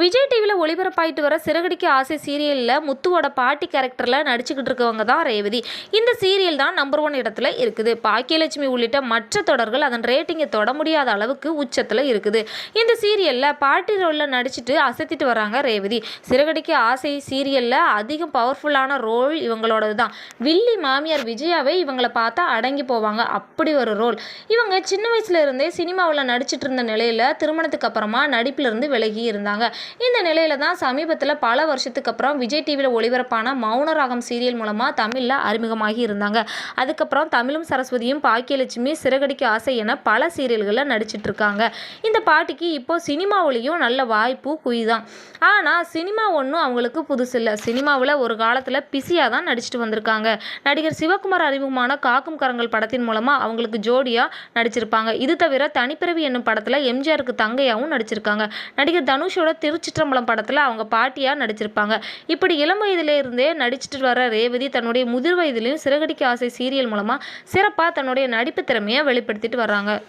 விஜய் டிவியில் ஒளிபரப்பாயிட்டு வர சிறகடிக்க ஆசை சீரியலில் முத்துவோட பாட்டி கேரக்டரில் நடிச்சுக்கிட்டு இருக்கவங்க தான் ரேவதி. இந்த சீரியல் தான் நம்பர் ஒன் இடத்துல இருக்குது. பாக்கியலட்சுமி உள்ளிட்ட மற்ற தொடர்கள் அதன் ரேட்டிங்கை தொட முடியாத அளவுக்கு உச்சத்தில் இருக்குது. இந்த சீரியலில் பாட்டி ரோலில் நடிச்சுட்டு அசத்திட்டு வராங்க ரேவதி. சிறகடிக்க ஆசை சீரியலில் அதிகம் பவர்ஃபுல்லான ரோல் இவங்களோடது தான். வில்லி மாமியார் விஜயாவே இவங்களை பார்த்தா அடங்கி போவாங்க. அப்படி ஒரு ரோல் இவங்க சின்ன வயசுல இருந்தே சினிமாவில் நடிச்சிட்டு இருந்த நிலையில் திருமணத்துக்கு அப்புறமா நடிப்பிலிருந்து விலகி இருந்தாங்க. இந்த நிலையில தான் சமீபத்தில் பல வருஷத்துக்கு அப்புறம் விஜய் டிவியில் ஒளிபரப்பான மௌனராகம் சீரியல் மூலமாக தமிழில் அறிமுகமாகி இருந்தாங்க. அதுக்கப்புறம் தமிழும் சரஸ்வதியும் பாக்கியலட்சுமி சிறகடிக்க ஆசை என பல சீரியல்களில் நடிச்சிட்டு இருக்காங்க. இந்த பாட்டிக்கு இப்போ சினிமாவிலையும் நல்ல வாய்ப்பு குயிதான் ஆனால் சினிமா ஒன்றும் அவங்களுக்கு புதுசு இல்லை. சினிமாவில் ஒரு காலத்தில் பிஸியாக தான் நடிச்சிட்டு வந்திருக்காங்க. நடிகர் சிவகுமார் அறிமுகமான காக்கும் கரங்கள் படத்தின் மூலமாக அவங்களுக்கு ஜோடியாக நடிச்சிருப்பாங்க. இது தவிர தனிப்பிறவி என்னும் படத்தில் எம்ஜிஆருக்கு தங்கையாகவும் நடிச்சிருக்காங்க. நடிகர் தனுஷோட திருச்சிற்றம்பலம் படத்தில் அவங்க பாட்டியாக நடிச்சிருப்பாங்க. இப்படி இளம் வயதிலே இருந்தே நடிச்சிட்டு வர ரேவதி தன்னுடைய முதிர் வயதிலையும் சிறகடிக்க ஆசை சீரியல் மூலமாக சிறப்பாக தன்னுடைய நடிப்பு திறமையை வெளிப்படுத்திட்டு வர்றாங்க.